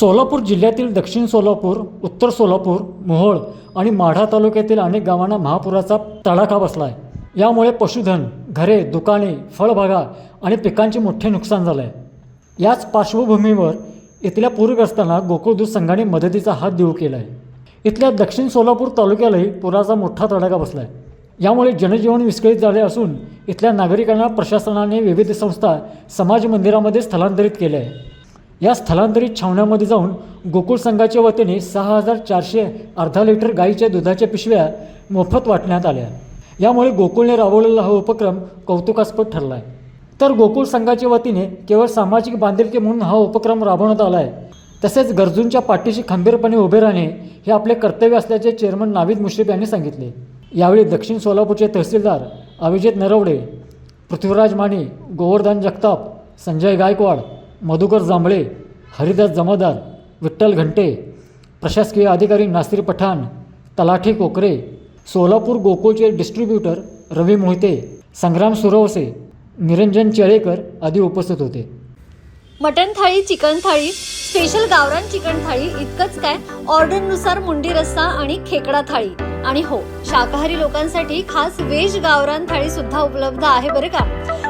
सोलापूर जिल्ह्यातील दक्षिण सोलापूर उत्तर सोलापूर मोहोळ आणि माढा तालुक्यातील अनेक गावांना महापुराचा तडाखा बसला आहे यामुळे पशुधन घरे दुकाने फळबागा आणि पिकांचे मोठे नुकसान झालं आहे याच पार्श्वभूमीवर इथल्या पूरग्रस्तांना गोकुळ दूध संघाने मदतीचा हात देऊ केला आहे इथल्या दक्षिण सोलापूर तालुक्यालाही पुराचा मोठा तडाखा बसला आहे यामुळे जनजीवन विस्कळीत झाले असून इथल्या नागरिकांना प्रशासनाने विविध संस्था समाज मंदिरामध्ये स्थलांतरित केले आहे. या स्थलांतरित छावण्यामध्ये जाऊन गोकुळ संघाच्या वतीने सहा हजार चारशे अर्धा लिटर गाईच्या दुधाच्या पिशव्या मोफत वाटण्यात आल्या. यामुळे गोकुळने राबवलेला हा उपक्रम कौतुकास्पद ठरला आहे तर गोकुळ संघाच्या वतीने केवळ सामाजिक बांधिलकी म्हणून हा उपक्रम राबवण्यात आला आहे तसेच गरजूंच्या पाठीशी खंबीरपणे उभे राहणे हे आपले कर्तव्य असल्याचे चेअरमन नावीद मुश्रीफ यांनी सांगितले. यावेळी दक्षिण सोलापूरचे तहसीलदार अभिजित नरवडे पृथ्वीराज माने गोवर्धन जगताप संजय गायकवाड मधुकर जांभळे हरिदास जमादार विठ्ठल घंटे प्रशासकीय अधिकारी नासिर पठाण तलाठी कोकरे सोलापूर गोकुळचे डिस्ट्रीब्युटर रवी मोहिते संग्राम सुरवसे निरंजन चेळेकर आदी उपस्थित होते. Mutton thali chicken thali special गावरान चिकन थाळी इतकंच काय? ऑर्डरनुसार मुंडी रस्सा आणि खेकडा थाळी. आणि हो शाकाहारी लोकांसाठी खास वेज गावरान थाळी सुद्धा उपलब्ध आहे बरं का?